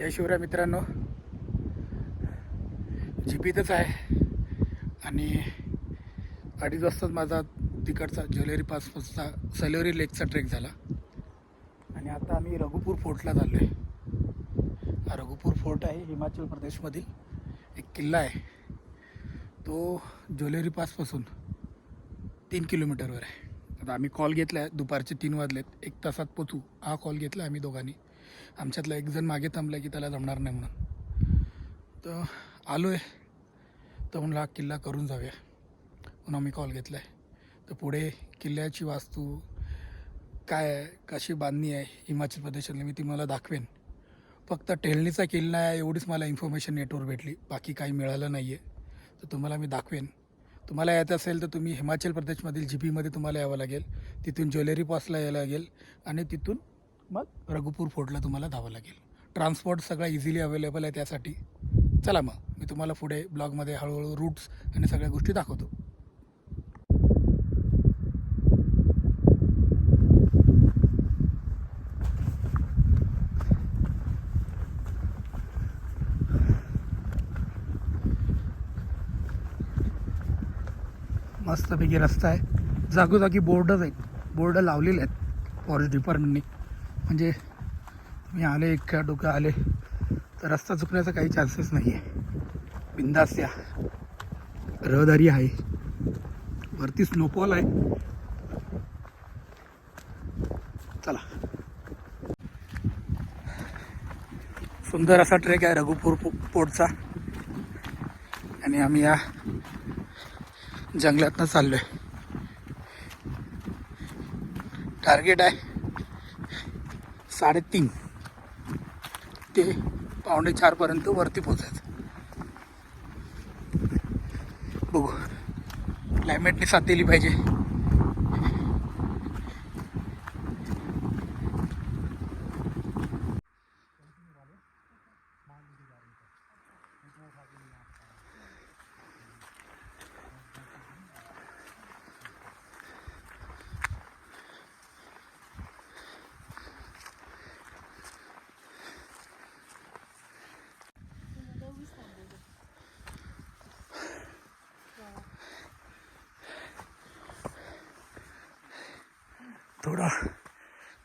जय शिवराय मित्रांनो. जिपीतच आहे. आणि अडीच वाजताच माझा तिकडचा ज्वेलरी पासपासचा सलोरी लेकचा ट्रेक झाला. आणि आता आम्ही रघुपूर फोर्टला चाललो आहे हा रघुपूर फोर्ट आहे हिमाचल प्रदेशमधील एक किल्ला आहे. तो ज्वेलरी पासपासून तीन किलोमीटरवर आहे. आता आम्ही कॉल घेतला आहे दुपारचे तीन वाजलेत. एक तासात पोचू. हा कॉल घेतला आम्ही दोघांनी. आमच्यातला एक जण मागे थांबला की त्याला जमणार नाही म्हणून. तर आलो आहे तर म्हणलं हा किल्ला करून जाऊया. म्हणून आम्ही कॉल घेतला आहे तर पुढे किल्ल्याची वास्तू काय आहे? कशी बांधणी आहे? हिमाचल प्रदेशातली मी ती मला दाखवेन. फक्त टेलणीचा किल्ला आहे एवढीच मला इन्फॉर्मेशन नेटवर भेटली. बाकी काही मिळालं नाही आहे तर तुम्हाला मी दाखवेन. तुम्हाला यायचं असेल तर तुम्ही हिमाचल प्रदेशमधील जी पीमध्ये तुम्हाला यावं लागेल. तिथून ज्वेलरी पासला यायला लागेल. आणि तिथून मग रघुपूर फोर्टला तुम्हाला धावं लागेल. ट्रान्सपोर्ट सगळा इझिली अवेलेबल आहे त्यासाठी. चला मग मी तुम्हाला पुढे ब्लॉगमध्ये हळूहळू रूट्स आणि सगळ्या गोष्टी दाखवतो. मस्तपैकी रस्ता आहे. जागोजागी बोर्डच आहेत. बोर्ड लावलेले आहेत. फॉरेस्ट डिपार्टमेंटने म्हणजे तुम्ही आले एक डोकं आले तर रस्ता चुकण्याचा काही चान्सेस नाही आहे बिंदास या. रहदारी आहे. वरती स्नोफॉल आहे. चला. सुंदर असा ट्रेक आहे रघुपूर पोटचा. आणि आम्ही या जंगलातनं चाललो आहे टार्गेट आहे. साडेतीन. ते पावणे चारपर्यंत वरती पोचायचं बघू. क्लायमेटने साथ दिली पाहिजे. थोडा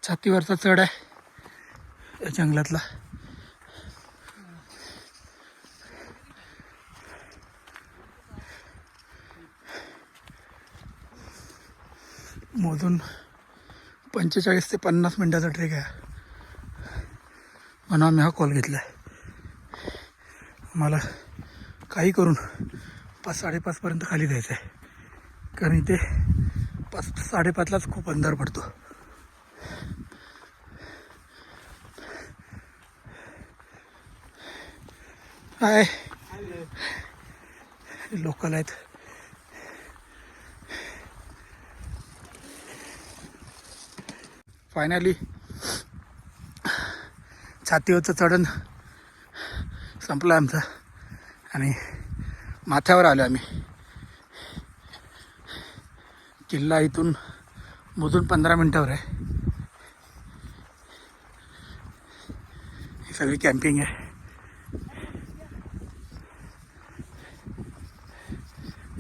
छातीवरचा चढ आहे या जंगलातला. मोजून पंचेचाळीस ते पन्नास मिनटाचा ट्रेक आहे. म्हणून आम्ही हा कॉल घेतला आहे मला काही करून पाच साडेपाचपर्यंत खाली जायचं आहे कारण इथे पाच साडेपाचलाच खूप अंधार पडतो. हाय. लोकल आहेत. फायनली छातीवरचं चढण संपलं आमचं. आणि माथ्यावर आलो आम्ही. किल्ला इथून मोजून पंधरा मिनटावर आहे. ही सगळी कॅम्पिंग आहे.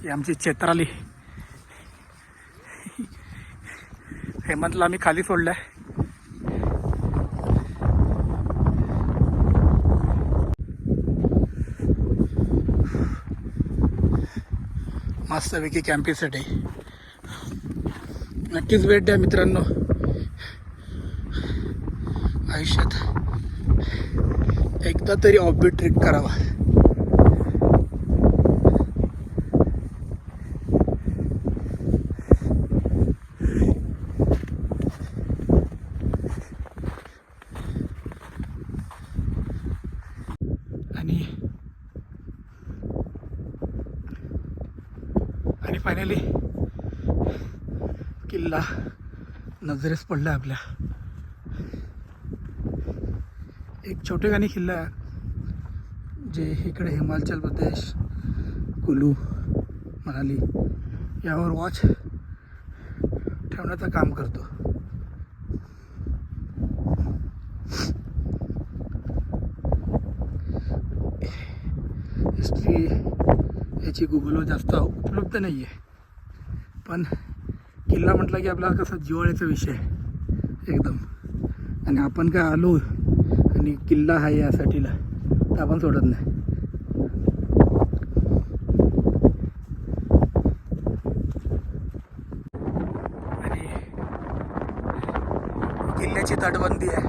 ही आमची चेत्राली हेमंतला आम्ही खाली सोडलं आहे मस्तपैकी कॅम्पिंगसाठी नक्कीच भेट द्या मित्रांनो. आयुष्यात एकदा तरी ऑफबीट ट्रिप करावा. आणि आणि फायनली किल्ला नजरेस पडला आपल्या. एक छोटेखानी किल्ला आहे. जे इकडे हिमाचल प्रदेश कुलू मनाली यावर वॉच ठेवण्याचं काम करतो. हिस्ट्री याची गुगलवर जास्त उपलब्ध नाही आहे पण किल्ला म्हटलं की आपला कसा जिव्हाळ्याचा विषय आहे. एकदम. आणि आपण काय आलो आणि किल्ला आहे यासाठीला तर आपण सोडत नाही. आणि किल्ल्याची तटबंदी आहे.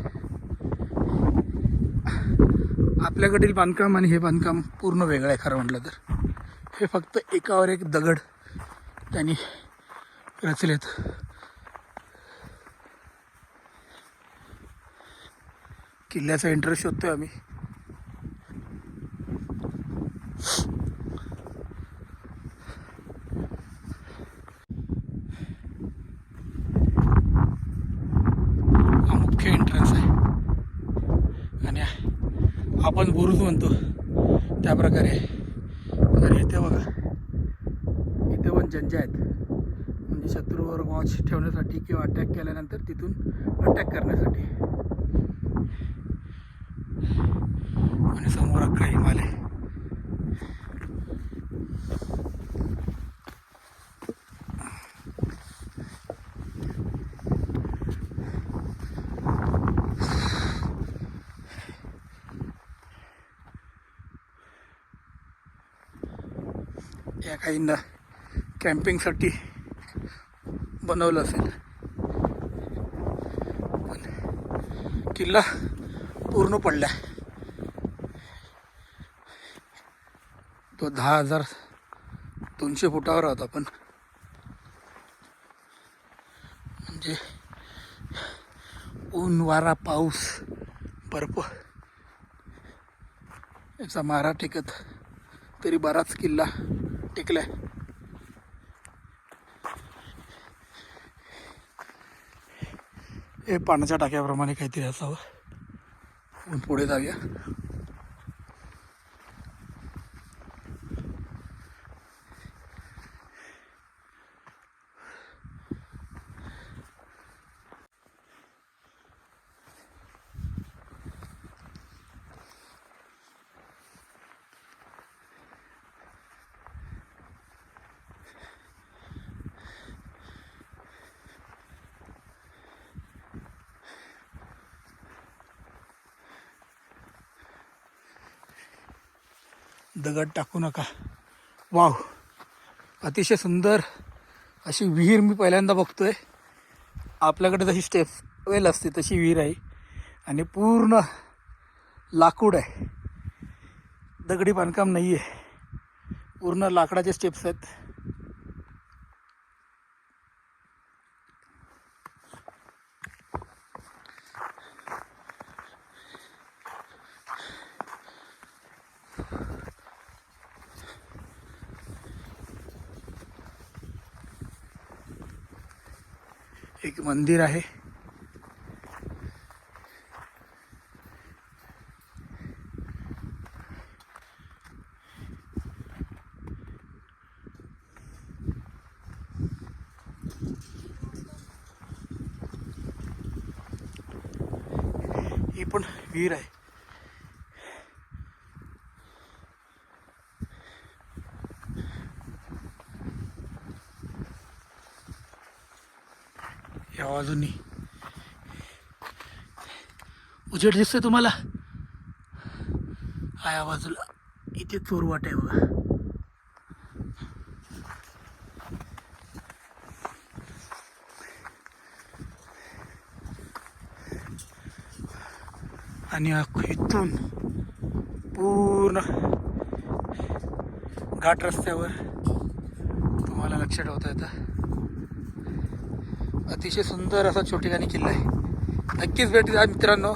आपल्याकडील बांधकाम आणि हे बांधकाम पूर्ण वेगळं आहे खरं म्हटलं तर. हे फक्त एकावर एक दगड त्यांनी रचलेत. किल्ल्याचा इंटरेस्ट शोधतोय आम्ही. हा मुख्य एंट्रन्स आहे. आणि आपण बुरुज म्हणतो. त्या प्रकारे. तर इथे बघा. इथे पण जंजा आहेत. शत्रूवर वॉच ठेवण्यासाठी किंवा अटॅक केल्यानंतर तिथून अटॅक करण्यासाठी. आणि समोर अख्खा हिमालय या काहींना कॅम्पिंगसाठी बनवलं असेल. पण किल्ला पूर्ण पडला तो दहा हजार दोनशे फुटावर आहोत आपण. म्हणजे ऊन वारा पाऊस बर्फ याचा मारा टेकत तरी बराच किल्ला टेकलाय. हे पाण्याच्या टाक्याप्रमाणे काहीतरी असावं. पुढे जाऊया. दगड टाकू नका. वाव. अतिशय सुंदर अशी विहीर मी पहिल्यांदा बघतोय. आपल्याकडे जशी स्टेप वेल असते तशी विहीर आहे. आणि पूर्ण लाकूड आहे. दगडी बांधकाम नाही आहे पूर्ण लाकडाचे स्टेप्स आहेत. एक मंदिर आहे. ही पण विहीर आहे. या बाजूनी. उजेड दिसतोय तुम्हाला? हा या बाजूला. इथे चोरवाट आहे बघा. आणि इथून पूर्ण घाट रस्त्यावर तुम्हाला लक्ष ठेवता येतं अतिशय सुंदर असा छोटेखानी किल्ला आहे. नक्कीच भेट द्या मित्रांनो.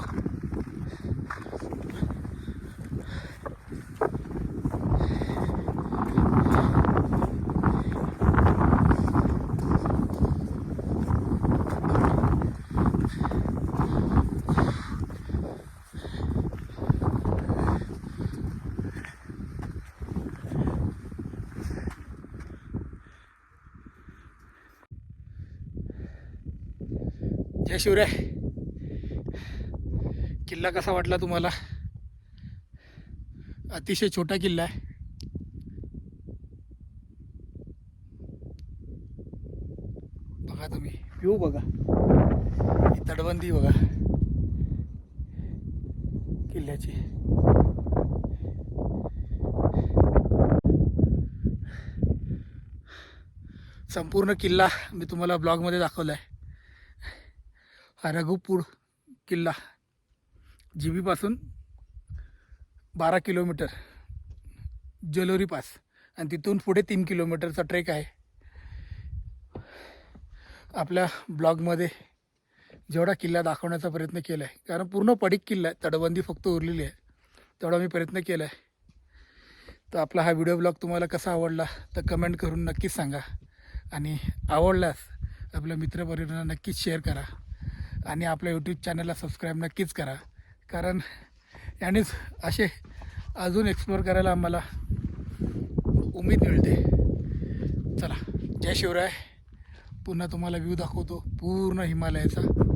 जय शिवराय. किल्ला कसा वाटला तुम्हाला? अतिशय छोटा किल्ला आहे. बघा तुम्ही व्ह्यू बघा. तटबंदी बघा. किल्ल्याची. संपूर्ण किल्ला मी तुम्हाला ब्लॉगमध्ये दाखवला आहे हा रघुपूर किल्ला जिबीपासून बारा किलोमीटर जलोरी पास. आणि तिथून पुढे तीन किलोमीटरचा ट्रेक आहे. आपल्या ब्लॉगमध्ये जेवढा किल्ला दाखवण्याचा प्रयत्न केला आहे कारण पूर्ण पडीक किल्ला आहे तटबंदी फक्त उरलेली आहे तेवढा मी प्रयत्न केला आहे तर आपला हा व्हिडिओ ब्लॉग तुम्हाला कसा आवडला तर कमेंट करून नक्कीच सांगा. आणि आवडल्यास आपल्या मित्रपरिवारांना नक्कीच शेअर करा. आणि आपल्या यूट्यूब चॅनलला सबस्क्राईब नक्कीच करा. कारण यानेच असे अजून एक्सप्लोअर करायला आम्हाला उमेद मिळते. चला जय शिवराय. पुन्हा तुम्हाला व्ह्यू दाखवतो पूर्ण हिमालयाचा.